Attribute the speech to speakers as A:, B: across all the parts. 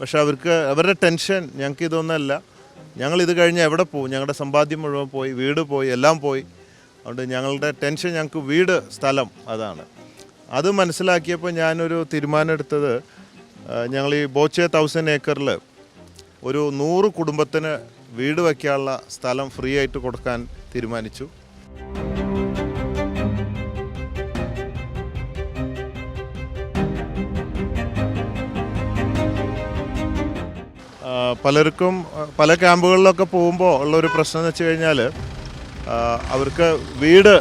A: പക്ഷെ അവർക്ക് അവരുടെ ടെൻഷൻ ഞങ്ങൾക്ക് ഇതൊന്നല്ല. ഞങ്ങൾ ഇത് കഴിഞ്ഞ് എവിടെ പോകും ഞങ്ങളുടെ സമ്പാദ്യം മുഴുവൻ പോയി വീട് പോയി എല്ലാം പോയി. അതുകൊണ്ട് ഞങ്ങളുടെ ടെൻഷൻ ഞങ്ങൾക്ക് വീട് സ്ഥലം അതാണ്. അത് മനസ്സിലാക്കിയപ്പോൾ ഞാനൊരു തീരുമാനം എടുത്തത് ഞങ്ങൾ ഈ ബോച്ചെ തൗസൻഡ് ഏക്കറിൽ ഒരു നൂറ് കുടുംബത്തിന് വീട് വയ്ക്കാനുള്ള സ്ഥലം ഫ്രീ ആയിട്ട് കൊടുക്കാൻ തീരുമാനിച്ചു. പലർക്കും പല ക്യാമ്പുകളിലൊക്കെ പോകുമ്പോൾ ഉള്ളൊരു പ്രശ്നം എന്ന് വെച്ച് കഴിഞ്ഞാൽ അവർക്ക് വീട്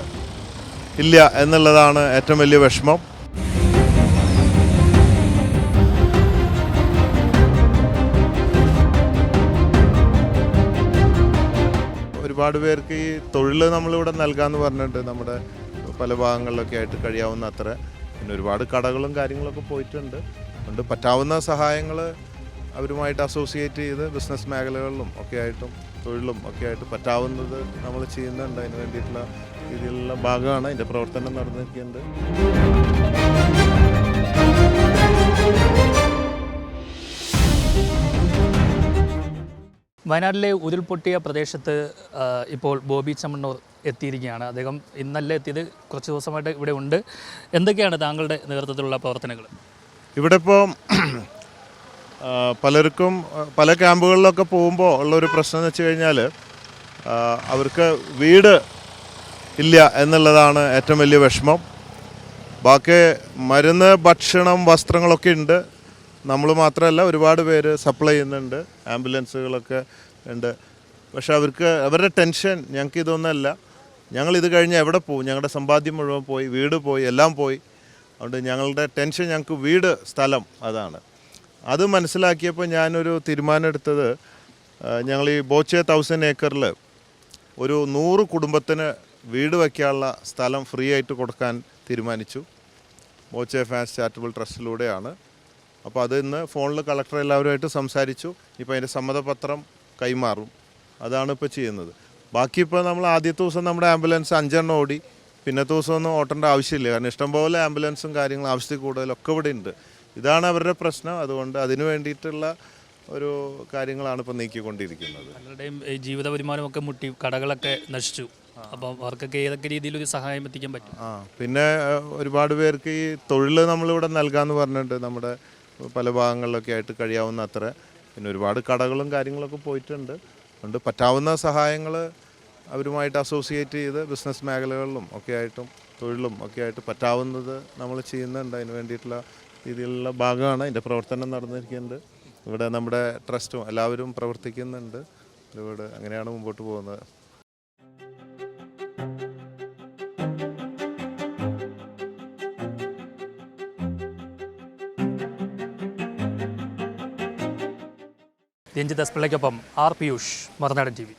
A: ഇല്ല എന്നുള്ളതാണ് ഏറ്റവും വലിയ വിഷമം. ഒരുപാട് പേർക്ക് ഈ തൊഴിൽ നമ്മളിവിടെ നൽകാമെന്ന് പറഞ്ഞിട്ട് നമ്മുടെ പല ഭാഗങ്ങളിലൊക്കെ ആയിട്ട് കഴിയാവുന്ന അത്ര പിന്നെ ഒരുപാട് കടകളും കാര്യങ്ങളൊക്കെ പോയിട്ടുണ്ട്. അതുകൊണ്ട് പറ്റാവുന്ന സഹായങ്ങൾ അവരുമായിട്ട് അസോസിയേറ്റ് ചെയ്ത് ബിസിനസ് മേഖലകളിലും ഒക്കെ ആയിട്ടും തൊഴിലും ഒക്കെ ആയിട്ട് പറ്റാവുന്നത് നമ്മൾ ചെയ്യുന്നുണ്ട്. അതിന് വേണ്ടിയിട്ടുള്ള രീതിയിലുള്ള ഭാഗമാണ് അതിന്റെ പ്രവർത്തനം നടന്നിരിക്കുന്നത്.
B: വയനാട്ടിലെ ഉരുൾപൊട്ടിയ പ്രദേശത്ത് ഇപ്പോൾ ബോബി ചമ്മണ്ണൂർ എത്തിയിരിക്കുകയാണ്. അദ്ദേഹം ഇന്നല്ല എത്തിയത് കുറച്ച് ദിവസമായിട്ട് ഇവിടെ ഉണ്ട്. എന്തൊക്കെയാണ് താങ്കളുടെ നേതൃത്വത്തിലുള്ള പ്രവർത്തനങ്ങൾ?
A: ഇവിടെ ഇപ്പോൾ പലർക്കും പല ക്യാമ്പുകളിലൊക്കെ പോകുമ്പോൾ ഉള്ളൊരു പ്രശ്നം എന്ന് വെച്ച് കഴിഞ്ഞാൽ അവർക്ക് വീട് ഇല്ല എന്നുള്ളതാണ് ഏറ്റവും വലിയ വിഷമം. ബാക്കി മരുന്ന് ഭക്ഷണം വസ്ത്രങ്ങളൊക്കെ ഉണ്ട്. നമ്മൾ മാത്രമല്ല ഒരുപാട് പേര് സപ്ലൈ ചെയ്യുന്നുണ്ട്. ആംബുലൻസുകളൊക്കെ ഉണ്ട്. പക്ഷെ അവർക്ക് അവരുടെ ടെൻഷൻ ഞങ്ങൾക്ക് ഇതൊന്നല്ല. ഞങ്ങൾ ഇത് കഴിഞ്ഞ് എവിടെ പോകും ഞങ്ങളുടെ സമ്പാദ്യം മുഴുവൻ പോയി വീട് പോയി എല്ലാം പോയി. അതുകൊണ്ട് ഞങ്ങളുടെ ടെൻഷൻ ഞങ്ങൾക്ക് വീട് സ്ഥലം അതാണ്. അത് മനസ്സിലാക്കിയപ്പോൾ ഞാനൊരു തീരുമാനമെടുത്തത് ഞങ്ങൾ ഈ ബോച്ചെ തൗസൻഡ് ഏക്കറിൽ ഒരു നൂറ് കുടുംബത്തിന് വീട് വയ്ക്കാനുള്ള സ്ഥലം ഫ്രീ ആയിട്ട് കൊടുക്കാൻ തീരുമാനിച്ചു. ബോച്ചെ ഫാൻസ് ചാരിറ്റബിൾ ട്രസ്റ്റിലൂടെയാണ് അപ്പോൾ അത് ഇന്ന് ഫോണിൽ കളക്ടർ എല്ലാവരുമായിട്ട് സംസാരിച്ചു. ഇപ്പോൾ അതിന്റെ സമ്മതപത്രം കൈമാറും. അതാണ് ഇപ്പോൾ ചെയ്യുന്നത്. ബാക്കി ഇപ്പോൾ നമ്മൾ ആദ്യത്തെ ദിവസം നമ്മുടെ ആംബുലൻസ് അഞ്ചെണ്ണം ഓടി. പിന്നത്തെ ദിവസം ഒന്നും ഓട്ടേണ്ട ആവശ്യമില്ല. കാരണം ഇഷ്ടംപോലെ ആംബുലൻസും കാര്യങ്ങളും ആവശ്യത്തിൽ കൂടുതലൊക്കെ ഇവിടെ ഉണ്ട്. ഇതാണ് അവരുടെ പ്രശ്നം. അതുകൊണ്ട് അതിനു വേണ്ടിയിട്ടുള്ള ഒരു കാര്യങ്ങളാണ് ഇപ്പോൾ നീക്കിക്കൊണ്ടിരിക്കുന്നത്.
B: പലരുടെയും ജീവിത വരുമാനമൊക്കെ മുട്ടി കടകളൊക്കെ നശിച്ചു. അപ്പം അവർക്കൊക്കെ ഏതൊക്കെ രീതിയിൽ ഒരു സഹായം എത്തിക്കാൻ പറ്റും?
A: ആ. പിന്നെ ഒരുപാട് പേർക്ക് ഈ തൊഴിൽ നമ്മളിവിടെ നൽകാമെന്ന് പറഞ്ഞിട്ട് നമ്മുടെ പല ഭാഗങ്ങളിലൊക്കെ ആയിട്ട് കഴിയാവുന്ന അത്ര പിന്നെ ഒരുപാട് കടകളും കാര്യങ്ങളൊക്കെ പോയിട്ടുണ്ട്. അതുകൊണ്ട് പറ്റാവുന്ന സഹായങ്ങൾ അവരുമായിട്ട് അസോസിയേറ്റ് ചെയ്ത് ബിസിനസ് മേഖലകളിലും ഒക്കെ ആയിട്ടും തൊഴിലും ഒക്കെ ആയിട്ട് പറ്റാവുന്നത് നമ്മൾ ചെയ്യുന്നുണ്ട്. അതിന് വേണ്ടിയിട്ടുള്ള രീതിയിലുള്ള ഭാഗമാണ് അതിന്റെ പ്രവർത്തനം നടന്നിരിക്കുന്നത്. ഇവിടെ നമ്മുടെ ട്രസ്റ്റും എല്ലാവരും പ്രവർത്തിക്കുന്നുണ്ട്. ഇവിടെ അങ്ങനെയാണ് മുമ്പോട്ട് പോകുന്നത്.
B: Ranjith S പിള്ളയ്ക്കൊപ്പം R Piyush Marunadan T V.